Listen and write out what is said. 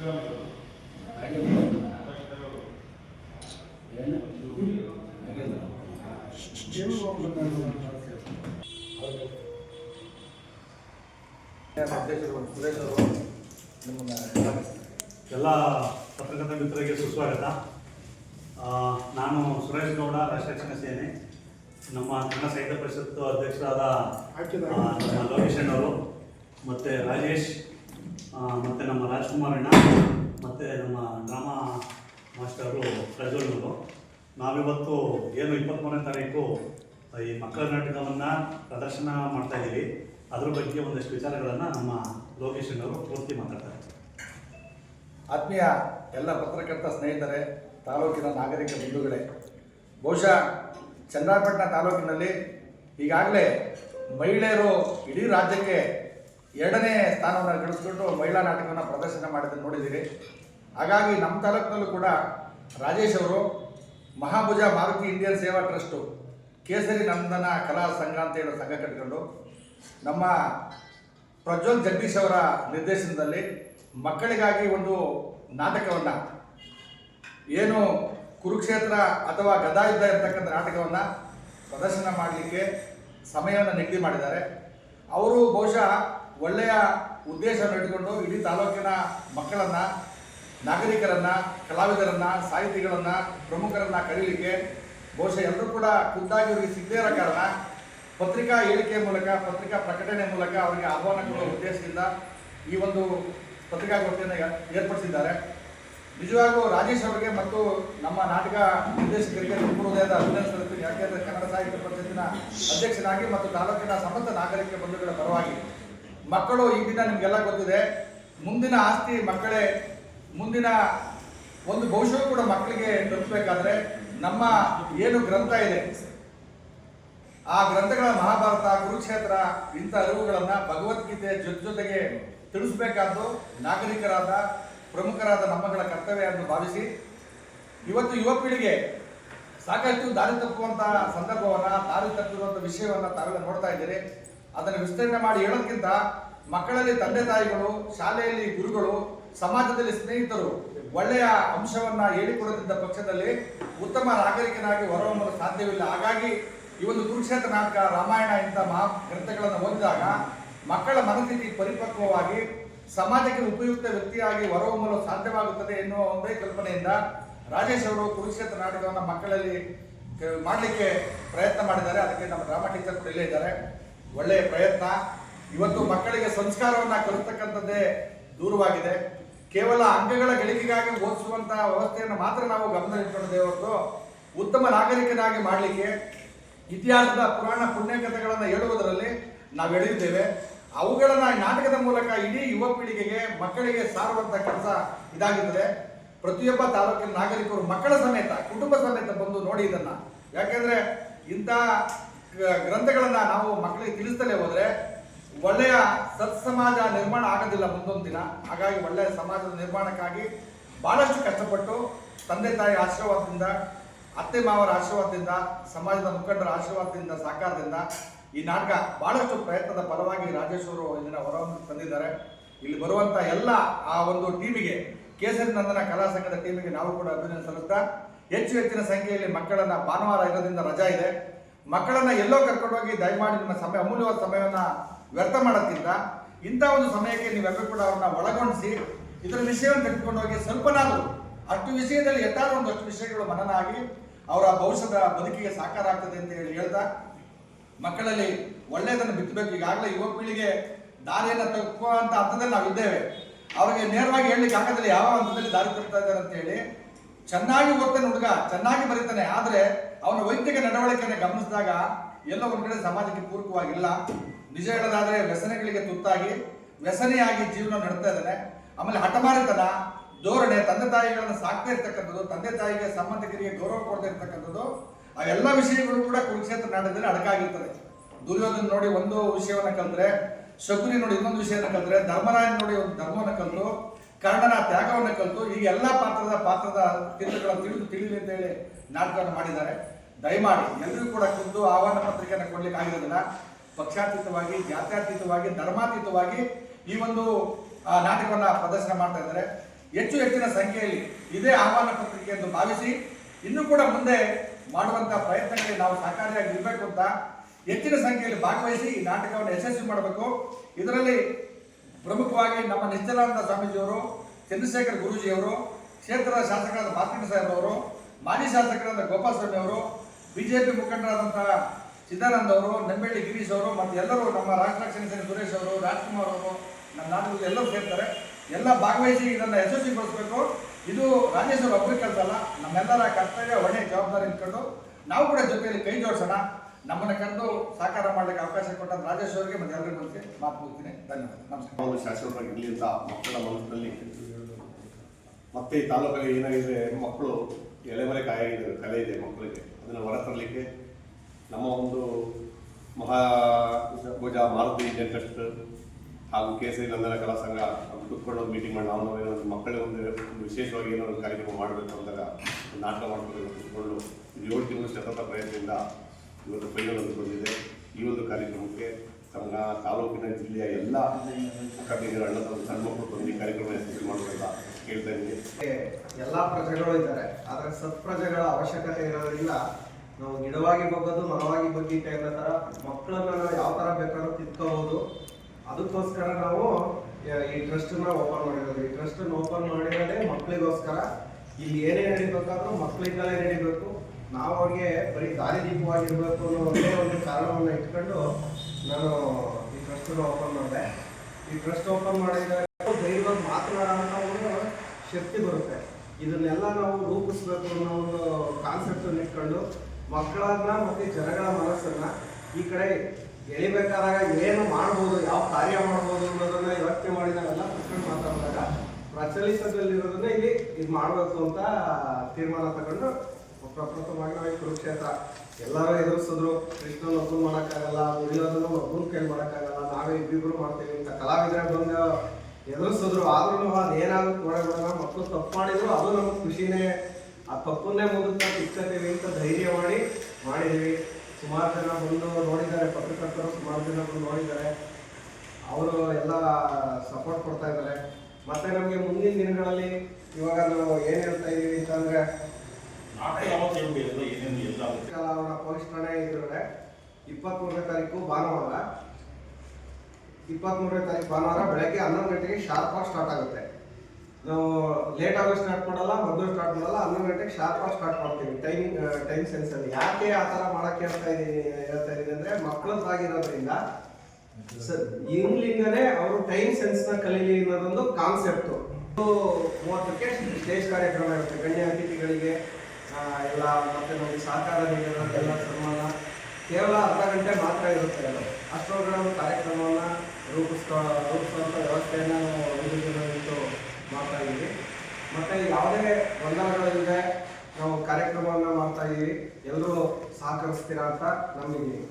ಎಲ್ಲ ಪತ್ರಕರ್ತ ಮಿತ್ರರಿಗೆ ಸುಸ್ವಾಗತ ನಾನು ಸುರೇಶ್ ಗೌಡ, ರಾಷ್ಟ್ರೀಯ ರಕ್ಷಣಾ ಸೇನೆ. ನಮ್ಮ ಕನ್ನಡ ಸಾಹಿತ್ಯ ಪರಿಷತ್ತು ಅಧ್ಯಕ್ಷರಾದ ಲೋಕೇಶ್ ಅವರು ಮತ್ತು ರಾಜೇಶ್. ಮತ್ತು ನಮ್ಮ ರಾಜ್ಕುಮಾರಣ್ಣ, ಮತ್ತು ನಮ್ಮ ಡ್ರಾಮಾ ಮಾಸ್ಟರು ಪ್ರಜ್ವಲ್ನವರು. ನಾವಿವತ್ತು ಏನು ಇಪ್ಪತ್ತ್ಮೂರನೇ ತಾರೀಕು ಈ ಮಕ್ಕಳ ನಾಟಕವನ್ನು ಪ್ರದರ್ಶನ ಮಾಡ್ತಾ ಇದ್ದೀವಿ. ಅದ್ರ ಬಗ್ಗೆ ಒಂದಷ್ಟು ವಿಚಾರಗಳನ್ನು ನಮ್ಮ ಲೋಕೇಶ್ ಅವರು ಪೂರ್ತಿ ಮಾತಾಡ್ತಾರೆ. ಆತ್ಮೀಯ ಎಲ್ಲ ಪತ್ರಕರ್ತ ಸ್ನೇಹಿತರೆ, ತಾಲೂಕಿನ ನಾಗರಿಕ ಬಂಧುಗಳೇ, ಬಹುಶಃ ಚನ್ನರಾಯಪಟ್ಟಣ ತಾಲೂಕಿನಲ್ಲಿ ಈಗಾಗಲೇ ಮಹಿಳೆಯರು ಇಡೀ ರಾಜ್ಯಕ್ಕೆ ಎರಡನೇ ಸ್ಥಾನವನ್ನು ಗಳಿಸ್ಕೊಂಡು ಮಹಿಳಾ ನಾಟಕವನ್ನು ಪ್ರದರ್ಶನ ಮಾಡಿದ್ದನ್ನು ನೋಡಿದ್ದೀರಿ. ಹಾಗಾಗಿ ನಮ್ಮ ತಾಲೂಕಿನಲ್ಲೂ ಕೂಡ ರಾಜೇಶ್ ಅವರು ಮಹಾಭುಜ ಮಾರುತಿ ಇಂಡಿಯನ್ ಸೇವಾ ಟ್ರಸ್ಟು ಕೇಸರಿ ನಂದನ ಕಲಾ ಸಂಘ ಅಂತ ಹೇಳೋ ಸಂಘ ಕಟ್ಕೊಂಡು ನಮ್ಮ ಪ್ರಜ್ವಲ್ ಜಗದೀಶ್ ಅವರ ನಿರ್ದೇಶನದಲ್ಲಿ ಮಕ್ಕಳಿಗಾಗಿ ಒಂದು ನಾಟಕವನ್ನು, ಏನು ಕುರುಕ್ಷೇತ್ರ ಅಥವಾ ಗದಾಯುದ್ಧ ಇರತಕ್ಕಂಥ ನಾಟಕವನ್ನು ಪ್ರದರ್ಶನ ಮಾಡಲಿಕ್ಕೆ ಸಮಯವನ್ನು ನಿಗದಿ ಮಾಡಿದ್ದಾರೆ. ಅವರು ಬಹುಶಃ ಒಳ್ಳೆಯ ಉದ್ದೇಶವನ್ನು ಇಟ್ಟುಕೊಂಡು ಇಡೀ ತಾಲೂಕಿನ ಮಕ್ಕಳನ್ನು, ನಾಗರಿಕರನ್ನು, ಕಲಾವಿದರನ್ನು, ಸಾಹಿತಿಗಳನ್ನು, ಪ್ರಮುಖರನ್ನು ಕರೀಲಿಕ್ಕೆ ಬಹುಶಃ ಎಲ್ಲರೂ ಕೂಡ ಖುದ್ದಾಗಿ ಅವರಿಗೆ ಸಿಗದೇ ಇರೋ ಕಾರಣ ಪತ್ರಿಕಾ ಹೇಳಿಕೆ ಮೂಲಕ, ಪತ್ರಿಕಾ ಪ್ರಕಟಣೆ ಮೂಲಕ ಅವರಿಗೆ ಆಹ್ವಾನ ಕೊಡುವ ಉದ್ದೇಶದಿಂದ ಈ ಒಂದು ಪತ್ರಿಕಾಗೋಷ್ಠಿಯನ್ನು ಏರ್- ಏರ್ಪಡಿಸಿದ್ದಾರೆ. ನಿಜವಾಗೂ ರಾಜೇಶ್ ಅವರಿಗೆ ಮತ್ತು ನಮ್ಮ ನಾಟಕ ನಿರ್ದೇಶಕರಿಗೆ ಹೃದಯದ ಅಭಿನಂದನೆ ಸಲ್ಲಿಸ್ತೀನಿ. ಯಾಕೆಂದರೆ ಕನ್ನಡ ಸಾಹಿತ್ಯ ಪರಿಷತ್ತಿನ ಅಧ್ಯಕ್ಷನಾಗಿ ಮತ್ತು ತಾಲೂಕಿನ ಸಮಸ್ತ ನಾಗರಿಕ ಬಂಧುಗಳ ಪರವಾಗಿ ಮಕ್ಕಳು ಈ ದಿನ ನಿಮಗೆಲ್ಲ ಗೊತ್ತಿದೆ, ಮುಂದಿನ ಆಸ್ತಿ ಮಕ್ಕಳೇ, ಮುಂದಿನ ಒಂದು ಭವಿಷ್ಯ ಕೂಡ ಮಕ್ಕಳಿಗೆ ತಲುಪಬೇಕಾದ್ರೆ ನಮ್ಮ ಏನು ಗ್ರಂಥ ಇದೆ, ಆ ಗ್ರಂಥಗಳ ಮಹಾಭಾರತ, ಕುರುಕ್ಷೇತ್ರ, ಇಂಥ ಅರಿವುಗಳನ್ನು ಭಗವದ್ಗೀತೆ ಜೊತೆ ಜೊತೆಗೆ ತಿಳಿಸ್ಬೇಕಾದ್ದು ನಾಗರಿಕರಾದ, ಪ್ರಮುಖರಾದ ನಮ್ಮಗಳ ಕರ್ತವ್ಯ ಎಂದು ಭಾವಿಸಿ, ಇವತ್ತು ಯುವ ಪೀಳಿಗೆ ಸಾಕಷ್ಟು ದಾರಿ ತಪ್ಪುವಂತಹ ಸಂದರ್ಭವನ್ನು, ದಾರಿ ತಪ್ಪಿರುವಂಥ ವಿಷಯವನ್ನು ತಾವೆಲ್ಲ ನೋಡ್ತಾ ಇದ್ದೀರಿ. ಅದನ್ನು ವಿಸ್ತರಣೆ ಮಾಡಿ ಹೇಳೋದಕ್ಕಿಂತ ಮಕ್ಕಳಲ್ಲಿ ತಂದೆ ತಾಯಿಗಳು, ಶಾಲೆಯಲ್ಲಿ ಗುರುಗಳು, ಸಮಾಜದಲ್ಲಿ ಸ್ನೇಹಿತರು ಒಳ್ಳೆಯ ಅಂಶವನ್ನ ಹೇಳಿಕೊಡುತ್ತಿದ್ದ ಪಕ್ಷದಲ್ಲಿ ಉತ್ತಮ ನಾಗರಿಕನಾಗಿ ಹೊರಹೊಮ್ಮಲು ಸಾಧ್ಯವಿಲ್ಲ. ಹಾಗಾಗಿ ಈ ಒಂದು ಕುರುಕ್ಷೇತ್ರ ನಾಟಕ ರಾಮಾಯಣ ಇಂಥ ಮಹಾ ಗ್ರಂಥಗಳನ್ನು ಓದಿದಾಗ ಮಕ್ಕಳ ಮನಸ್ಥಿತಿ ಪರಿಪಕ್ವವಾಗಿ ಸಮಾಜಕ್ಕೆ ಉಪಯುಕ್ತ ವ್ಯಕ್ತಿಯಾಗಿ ಹೊರಹೊಮ್ಮಲು ಸಾಧ್ಯವಾಗುತ್ತದೆ ಎನ್ನುವ ಒಂದೇ ಕಲ್ಪನೆಯಿಂದ ರಾಜೇಶ್ ಅವರು ಕುರುಕ್ಷೇತ್ರ ನಾಟಕವನ್ನು ಮಕ್ಕಳಲ್ಲಿ ಮಾಡಲಿಕ್ಕೆ ಪ್ರಯತ್ನ ಮಾಡಿದ್ದಾರೆ. ಅದಕ್ಕೆ ನಮ್ಮ ಡ್ರಾಮಾ ಟೀಚರ್ ಕೂಡ ಇಲ್ಲೇ ಇದ್ದಾರೆ. ಒಳ್ಳೆಯ ಪ್ರಯತ್ನ. ಇವತ್ತು ಮಕ್ಕಳಿಗೆ ಸಂಸ್ಕಾರವನ್ನ ಕಲಿಸ್ತಕ್ಕಂಥದ್ದೇ ದೂರವಾಗಿದೆ. ಕೇವಲ ಅಂಗಗಳ ಗಳಿಕೆಗಾಗಿ ಓದಿಸುವಂತಹ ವ್ಯವಸ್ಥೆಯನ್ನು ಮಾತ್ರ ನಾವು ಗಮನದಲ್ಲಿಟ್ಕೊಂಡಿದ್ದೇವೆ ಹೊರತು ಉತ್ತಮ ನಾಗರಿಕನಾಗಿ ಮಾಡಲಿಕ್ಕೆ ಇತಿಹಾಸದ ಪುರಾಣ ಪುಣ್ಯಕಥೆಗಳನ್ನು ಹೇಳುವುದರಲ್ಲಿ ನಾವು ಎಳೆಯುತ್ತೇವೆ ಅವುಗಳನ್ನ ನಾಟಕದ ಮೂಲಕ ಇಡೀ ಯುವ ಪೀಳಿಗೆಗೆ ಮಕ್ಕಳಿಗೆ ಸಾರುವಂಥ ಕೆಲಸ ಇದಾಗಿದೆ ಪ್ರತಿಯೊಬ್ಬ ತಾಲೂಕಿನ ನಾಗರಿಕರು ಮಕ್ಕಳ ಸಮೇತ, ಕುಟುಂಬ ಸಮೇತ ಬಂದು ನೋಡಿ ಇದನ್ನ. ಯಾಕೆಂದ್ರೆ ಇಂಥ ಗ್ರಂಥಗಳನ್ನ ನಾವು ಮಕ್ಕಳಿಗೆ ತಿಳಿಸ್ತಲೇ ಹೋದ್ರೆ ಒಳ್ಳೆಯ ಸತ್ಸಮಾಜ ನಿರ್ಮಾಣ ಆಗೋದಿಲ್ಲ ಮುಂದೊಂದು ದಿನ. ಹಾಗಾಗಿ ಒಳ್ಳೆಯ ಸಮಾಜದ ನಿರ್ಮಾಣಕ್ಕಾಗಿ ಬಹಳಷ್ಟು ಕಷ್ಟಪಟ್ಟು ತಂದೆ ತಾಯಿ ಆಶೀರ್ವಾದದಿಂದ, ಅತ್ತೆ ಮಾವರ ಆಶೀರ್ವಾದದಿಂದ, ಸಮಾಜದ ಮುಖಂಡರ ಆಶೀರ್ವಾದದಿಂದ, ಸಹಕಾರದಿಂದ ಈ ನಾಟಕ ಬಹಳಷ್ಟು ಪ್ರಯತ್ನದ ಫಲವಾಗಿ ರಾಜೇಶ್ ಅವರು ಇದನ್ನ ಹೊರವನ್ನು ತಂದಿದ್ದಾರೆ. ಇಲ್ಲಿ ಬರುವಂತ ಎಲ್ಲ ಆ ಒಂದು ಟೀಮಿಗೆ, ಕೇಸರಿ ನಂದನ ಕಲಾ ಸಂಘದ ಟೀಮಿಗೆ ನಾವು ಕೂಡ ಅಭಿನಂದನೆ ಸಲ್ಲಿಸ್ತಾ, ಹೆಚ್ಚು ಹೆಚ್ಚಿನ ಸಂಖ್ಯೆಯಲ್ಲಿ ಮಕ್ಕಳನ್ನ ಭಾನುವಾರ ಇರೋದ್ರಿಂದ ರಜಾ ಇದೆ. ಮಕ್ಕಳನ್ನ ಎಲ್ಲೋ ಕರ್ಕೊಂಡೋಗಿ ದಯಮಾಡಿ ನಿಮ್ಮ ಸಮಯ, ಅಮೂಲ್ಯವಾದ ಸಮಯವನ್ನ ವ್ಯರ್ಥ ಮಾಡೋದ್ಕಿಂತ ಇಂಥ ಒಂದು ಸಮಯಕ್ಕೆ ನೀವೆಲ್ಲರೂ ಕೂಡ ಅವ್ರನ್ನ ಒಳಗೊಂಡಿಸಿ, ಇದರ ವಿಷಯವನ್ನು ತೆಗೆದುಕೊಂಡು ಹೋಗಿ ಸ್ವಲ್ಪನಾದರೂ, ಅಷ್ಟು ವಿಷಯದಲ್ಲಿ ಎಟ್ಟಾದ್ರೂ ಒಂದಷ್ಟು ವಿಷಯಗಳು ಮನನ ಆಗಿ ಅವರ ಭವಿಷ್ಯದ ಬದುಕಿಗೆ ಸಾಕಾರ ಆಗ್ತದೆ ಅಂತ ಹೇಳಿ ಹೇಳ್ತಾ, ಮಕ್ಕಳಲ್ಲಿ ಒಳ್ಳೆಯದನ್ನು ಬಿತ್ತಬೇಕು ಈಗಾಗಲೇ ಯುವ ಪೀಳಿಗೆ ದಾರಿಯನ್ನು ತಪ್ಪುವಂತ ಹಂತದಲ್ಲಿ ನಾವು ಇದ್ದೇವೆ. ಅವರಿಗೆ ನೇರವಾಗಿ ಹೇಳಲಿಕ್ಕೆ ಆಗೋದಿಲ್ಲ, ಯಾವ ಹಂತದಲ್ಲಿ ದಾರಿ ತಪ್ತಾ ಇದ್ದಾರೆ ಅಂತ ಹೇಳಿ, ಚೆನ್ನಾಗಿ ಓದ್ತಾನೆ ಹುಡುಗ, ಚೆನ್ನಾಗಿ ಬರೀತಾನೆ. ಆದ್ರೆ ಅವನ ವೈಯಕ್ತಿಕ ನಡವಳಿಕೆಯನ್ನು ಗಮನಿಸಿದಾಗ ಎಲ್ಲ ಒಂದು ಕಡೆ ಸಮಾಜಕ್ಕೆ ಪೂರಕವಾಗಿಲ್ಲ. ನಿಜ ಹೇಳೋದಾದ್ರೆ ವ್ಯಸನಗಳಿಗೆ ತುತ್ತಾಗಿ ವ್ಯಸನೆಯಾಗಿ ಜೀವನ ನಡೆಸ್ತಾ ಇದ್ದಾನೆ. ಆಮೇಲೆ ಹಠಮಾರಿತನ, ಧೋರಣೆ, ತಂದೆ ತಾಯಿಗಳನ್ನು ಸಾಕ್ತಾ ಇರ್ತಕ್ಕಂಥದ್ದು, ತಂದೆ ತಾಯಿಗೆ ಸಂಬಂಧಿಕರಿಗೆ ಗೌರವ ಕೊಡ್ತಾ ಇರ್ತಕ್ಕಂಥದ್ದು, ಆ ಎಲ್ಲ ವಿಷಯಗಳು ಕೂಡ ಕುರುಕ್ಷೇತ್ರ ನಾಟಕದಲ್ಲಿ ಅಡಕಾಗಿರ್ತದೆ. ದುರ್ಯೋಧನ ನೋಡಿ ಒಂದು ವಿಷಯವನ್ನು ಕಲ್ತ್ರೆ, ಶಕುನಿ ನೋಡಿ ಇನ್ನೊಂದು ವಿಷಯನ ಕಲ್ತ್ರೆ, ಧರ್ಮರಾಯನ್ ನೋಡಿ ಒಂದು ಧರ್ಮವನ್ನು ಕಲ್ತು ಕರ್ಣನ ತ್ಯಾಗವನ್ನು ಕಲಿತು ಈಗ ಎಲ್ಲ ಪಾತ್ರದ ಪಾತ್ರದ ತಿರುಗಳನ್ನು ತಿಳಿದು ತಿಳಿಲಿ ಅಂತ ಹೇಳಿ ನಾಟಕವನ್ನು ಮಾಡಿದ್ದಾರೆ. ದಯಮಾಡಿ ಎಲ್ಲರಿಗೂ ಕೂಡ ಕುಂದು ಆಹ್ವಾನ ಪತ್ರಿಕೆಯನ್ನು ಕೊಡ್ಲಿಕ್ಕೆ ಆಗಿರೋದಿಲ್ಲ. ಪಕ್ಷಾತೀತವಾಗಿ, ಜಾತ್ಯಾತೀತವಾಗಿ, ಧರ್ಮಾತೀತವಾಗಿ ಈ ಒಂದು ನಾಟಕವನ್ನ ಪ್ರದರ್ಶನ ಮಾಡ್ತಾ ಇದ್ದಾರೆ. ಹೆಚ್ಚು ಹೆಚ್ಚಿನ ಸಂಖ್ಯೆಯಲ್ಲಿ ಇದೇ ಆಹ್ವಾನ ಪತ್ರಿಕೆ ಎಂದು ಭಾವಿಸಿ ಇನ್ನೂ ಕೂಡ ಮುಂದೆ ಮಾಡುವಂಥ ಪ್ರಯತ್ನಗಳಿಗೆ ನಾವು ಸಹಕಾರಿಯಾಗಿ ಇರಬೇಕು ಅಂತ ಹೆಚ್ಚಿನ ಸಂಖ್ಯೆಯಲ್ಲಿ ಭಾಗವಹಿಸಿ ಈ ನಾಟಕವನ್ನು ಯಶಸ್ವಿ ಮಾಡಬೇಕು. ಇದರಲ್ಲಿ ಪ್ರಮುಖವಾಗಿ ನಮ್ಮ ನಿಶ್ಚಲಾನಂದ ಸ್ವಾಮೀಜಿಯವರು, ಚಂದ್ರಶೇಖರ್ ಗುರೂಜಿಯವರು, ಕ್ಷೇತ್ರದ ಶಾಸಕರಾದ ಮಾರ್ಕಂಡ ಸಾಹೇಬ್ರವರು, ಮಾಜಿ ಶಾಸಕರಾದ ಗೋಪಾಲಸ್ವಾಮಿ ಅವರು, ಬಿಜೆಪಿ ಮುಖಂಡರಾದಂತಹ ಸಿದ್ದಾನಂದ ಅವರು ನೆಂಬೆಳ್ಳಿ ಗಿರೀಶ್ ಅವರು ಮತ್ತು ಎಲ್ಲರೂ ನಮ್ಮ ರಾಷ್ಟ್ರ ರಕ್ಷಣೆ ಸೇನೆ ಸುರೇಶ್ ಅವರು, ರಾಜ್ಕುಮಾರ್ ಅವರು, ನಮ್ಮ ನಾಟಕದಲ್ಲಿ ಎಲ್ಲರೂ ಸೇರ್ತಾರೆ. ಎಲ್ಲ ಭಾಗವಹಿಸಿ ಇದನ್ನು ಯಶಸ್ವಿಗೊಳಿಸಬೇಕು ಇದು ರಾಜೇಶ್ವರ ಅವರು ಒಬ್ಬರ ಕೆಲಸ ಅಲ್ಲ ನಮ್ಮೆಲ್ಲರ ಕರ್ತವ್ಯ, ಒಳ್ಳೆಯ ಜವಾಬ್ದಾರಿ ಇಟ್ಕೊಂಡು ನಾವು ಕೂಡ ಜೊತೆಯಲ್ಲಿ ಕೈ ಜೋಡಿಸೋಣ. ನಮ್ಮನ್ನು ಕರೆದು ಸಹಕಾರ ಮಾಡಲಿಕ್ಕೆ ಅವಕಾಶ ಕೊಟ್ಟ ರಾಜೇಶ್ ಅವರಿಗೆ ಮತ್ತೆ ಎಲ್ಲರಿಗೂ ಮುಂಚೆ ಮಾತು ಮುಗ್ತೀನಿ ಧನ್ಯವಾದ. ನಮಸ್ಕಾರ ಶಾಶ್ವತವಾಗಿರಲಿ ಅಂತ ಮಕ್ಕಳ ಮನಸ್ಸಿನಲ್ಲಿ ಮತ್ತೆ ಈ ತಾಲೂಕಲ್ಲಿ ಏನಾಗಿದೆ ಮಕ್ಕಳು ಎಲೆಮರೆ ಕಾಯ ಕಲೆ ಇದೆ ಮಕ್ಕಳಿಗೆ. ಅದನ್ನು ಹೊರತರಲಿಕ್ಕೆ ನಮ್ಮ ಒಂದು ಮಹಾ ಭುಜ ಮಾರುತಿ ಇಂಡಿಯನ್ ಟ್ರಸ್ಟ್ ಹಾಗೂ ಕೇಸರಿ ನಂದನ ಕಲಾ ಸಂಘ ಕುತ್ಕೊಂಡು ಒಂದು ಮೀಟಿಂಗ್ ಮಾಡಿ, ನಾವು ಏನೋ ಮಕ್ಕಳಿಗೆ ಒಂದು ವಿಶೇಷವಾಗಿ ಏನೋ ಒಂದು ಕಾರ್ಯಕ್ರಮ ಮಾಡಬೇಕು ಅಂದಾಗ ನಾಟಕ ಮಾಡಿಕೊಂಡು ಕುತ್ಕೊಂಡು ಏಳು ತಿಂಗಳು ಸತತ ಪ್ರಯತ್ನದಿಂದ ಇವತ್ತು ಫೈನಲ್ ಬಂದಿದೆ. ಈ ಒಂದು ಕಾರ್ಯಕ್ರಮಕ್ಕೆ ತಮ್ಮ ತಾಲೂಕಿನ ಜಿಲ್ಲೆಯ ಎಲ್ಲ ಅಕ್ಕಬಿಗರ ಅಣ್ಣ ಸಣ್ಣ ಮಕ್ಕಳು ಬಂದು ಕಾರ್ಯಕ್ರಮ ಯಶಸ್ವಿ ಮಾಡಬೇಕಂತ ಕೇಳ್ತಾ ಇದ್ದೀನಿ. ಎಲ್ಲ ಪ್ರಜೆಗಳು ಇದ್ದಾರೆ. ಆದರೆ ಸತ್ಪ್ರಜೆಗಳ ಅವಶ್ಯಕತೆ ಇರೋದ್ರಿಂದ ನಾವು ಗಿಡವಾಗಿ ಬಗ್ಗೋದು ಮನವಾಗಿ ಬಗ್ಗಿ ಅನ್ನೋ ತರ ಮಕ್ಕಳನ್ನ ನಾವು ಯಾವ ಥರ ಬೇಕಾದ್ರೂ ತಿಳ್ಕೋಬಹುದು ಅದಕ್ಕೋಸ್ಕರ ನಾವು ಈ ಟ್ರಸ್ಟ್ನ ಓಪನ್ ಮಾಡಿರೋದು. ಈ ಟ್ರಸ್ಟನ್ನು ಓಪನ್ ಮಾಡಿರೋದೇ ಮಕ್ಕಳಿಗೋಸ್ಕರ. ಇಲ್ಲಿ ಏನೇ ನಡಿಬೇಕಾದ್ರೂ ಮಕ್ಕಳಿಂದಲೇ ನಡಿಬೇಕು. ನಾವು ಅವ್ರಿಗೆ ಬರೀ ದಾರಿ ದೀಪವಾಗಿರ್ಬೇಕು ಅನ್ನೋ ಒಂದೇ ಒಂದು ಕಾರಣವನ್ನು ಇಟ್ಕೊಂಡು ನಾನು ಈ ಟ್ರಸ್ಟನ್ನು ಓಪನ್ ಮಾಡಿದೆ. ಈ ಟ್ರಸ್ಟ್ ಓಪನ್ ಮಾಡಿದಾಗ ಧೈರ್ಯವಾಗಿ ಮಾತನಾಡೋಂಥ ಒಂದು ಶಕ್ತಿ ಬರುತ್ತೆ. ಇದನ್ನೆಲ್ಲ ನಾವು ರೂಪಿಸ್ಬೇಕು ಅನ್ನೋ ಒಂದು ಕಾನ್ಸೆಪ್ಟನ್ನು ಇಟ್ಕೊಂಡು ಮಕ್ಕಳನ್ನ ಮತ್ತು ಜನಗಳ ಮನಸ್ಸನ್ನು ಈ ಕಡೆ ಎಳಿಬೇಕಾದಾಗ ಏನು ಮಾಡ್ಬೋದು, ಯಾವ ಕಾರ್ಯ ಮಾಡ್ಬೋದು ಅನ್ನೋದನ್ನು ಯೋಚನೆ ಮಾಡಿದಾಗೆಲ್ಲ ಕುತ್ಕೊಂಡು ಮಾತಾಡಿದಾಗ ಪ್ರಚಲಿತದಲ್ಲಿರೋದನ್ನ ಇಲ್ಲಿ ಇದು ಮಾಡಬೇಕು ಅಂತ ತೀರ್ಮಾನ ತಗೊಂಡು ಪ್ರಪ್ರಥಮವಾಗಿ ನಾವು ಕುರುಕ್ಷೇತ್ರ ಎಲ್ಲರೂ ಎದುರಿಸಿದ್ರು. ಕೃಷ್ಣನ ಒಬ್ಬರು ಮಾಡೋಕ್ಕಾಗಲ್ಲ ದುಡಿಯೋದನ್ನು ಒಬ್ಬರು ಕೈ ಮಾಡೋಕ್ಕಾಗಲ್ಲ, ನಾವೇ ಇಬ್ಬಿಬ್ರು ಮಾಡ್ತೀವಿ ಅಂತ ಕಲಾವಿದರ ಬಂದು ಎದುರಿಸಿದ್ರು. ಆದ್ರೂ ಅದೇನಾದ್ರೂ ನೋಡೋಣ ಮಕ್ಕಳು ತಪ್ಪು ಮಾಡಿದ್ರು. ಅದು ನಮಗೆ ಖುಷಿನೇ. ಆ ತಪ್ಪನ್ನೇ ಮುಂದಕ್ಕೆ ನಾವು ಅಂತ ಧೈರ್ಯ ಮಾಡಿ ಮಾಡಿದ್ದೀವಿ. ಸುಮಾರು ಜನ ಬಂದು ನೋಡಿದ್ದಾರೆ, ಪತ್ರಕರ್ತರು ಸುಮಾರು ಜನ ಬಂದು ನೋಡಿದ್ದಾರೆ. ಅವರು ಎಲ್ಲ ಸಪೋರ್ಟ್ ಕೊಡ್ತಾ ಇದ್ದಾರೆ. ಮತ್ತೆ ನಮಗೆ ಮುಂದಿನ ದಿನಗಳಲ್ಲಿ ಇವಾಗ ನಾವು ಏನು ಹೇಳ್ತಾ ಇದ್ದೀವಿ ಅಂತಂದ್ರೆ ಅವರ ಪೊಲೀಸ್ ಠಾಣೆ ಇದ್ರೆ ಇಪ್ಪತ್ಮೂರನೇ ತಾರೀಕು ಭಾನುವಾರ. ಇಪ್ಪತ್ಮೂರನೇ ತಾರೀಕು ಭಾನುವಾರ ಬೆಳಗ್ಗೆ ಹನ್ನೊಂದು ಗಂಟೆಗೆ ಶಾರ್ಪ್ ಆಗಿ ಸ್ಟಾರ್ಟ್ ಆಗುತ್ತೆ. ನಾವು ಲೇಟ್ ಆಗಿ ಸ್ಟಾರ್ಟ್ ಮಾಡಲ್ಲ ಮೊದಲು ಸ್ಟಾರ್ಟ್ ಮಾಡಲ್ಲ, ಹನ್ನೊಂದು ಗಂಟೆಗೆ ಶಾರ್ಪ್ ಆಗಿ ಸ್ಟಾರ್ಟ್ ಮಾಡ್ತೀವಿ. ಟೈಮ್ ಟೈಮ್ ಸೆನ್ಸ್ ಅಲ್ಲಿ. ಯಾಕೆ ಆ ಥರ ಮಾಡೋಕ್ಕೆ ಹೇಳ್ತಾ ಇದ್ದೀನಿ ಹೇಳ್ತಾ ಇದ್ದೀನಿ ಅಂದ್ರೆ ಮಕ್ಕಳದ್ದಾಗಿರೋದ್ರಿಂದ ಇಂಗ್ಲಿಂದನೇ ಅವರು ಟೈಮ್ ಸೆನ್ಸ್ನ ಕಲೀಲಿ ಅನ್ನೋದೊಂದು ಕಾನ್ಸೆಪ್ಟ್ ಮೂವತ್ತಕ್ಕೆ ಸ್ಟೇಜ್ ಕಾರ್ಯಕ್ರಮ ಇರುತ್ತೆ, ಗಣ್ಯ ಅತಿಥಿಗಳಿಗೆ. ಎಲ್ಲ ಮತ್ತೆ ನಮಗೆ ಸಹಕಾರ ನೀಡಿರೋರಿಗೆಲ್ಲ ಸನ್ಮಾನ ಕೇವಲ ಅರ್ಧ ಗಂಟೆ ಮಾತ್ರ ಇರುತ್ತೆ ಅದು. ಅಷ್ಟೊಂದು ಕಾರ್ಯಕ್ರಮವನ್ನ ರೂಪಿಸ್ಕೊ ರೂಪಿಸುವಂಥ ವ್ಯವಸ್ಥೆಯನ್ನು ನಾವು ಜನ ಮಾಡ್ತಾ ಇದ್ದೀವಿ. ಮತ್ತೆ ಯಾವುದೇ ಗೊಂದಲಗಳಿಲ್ಲದೆ ನಾವು ಕಾರ್ಯಕ್ರಮವನ್ನು ಮಾಡ್ತಾ ಇದ್ದೀವಿ. ಎಲ್ಲರೂ ಸಹಕರಿಸ್ತೀರಾ ಅಂತ ನಂಬಿದ್ದೀವಿ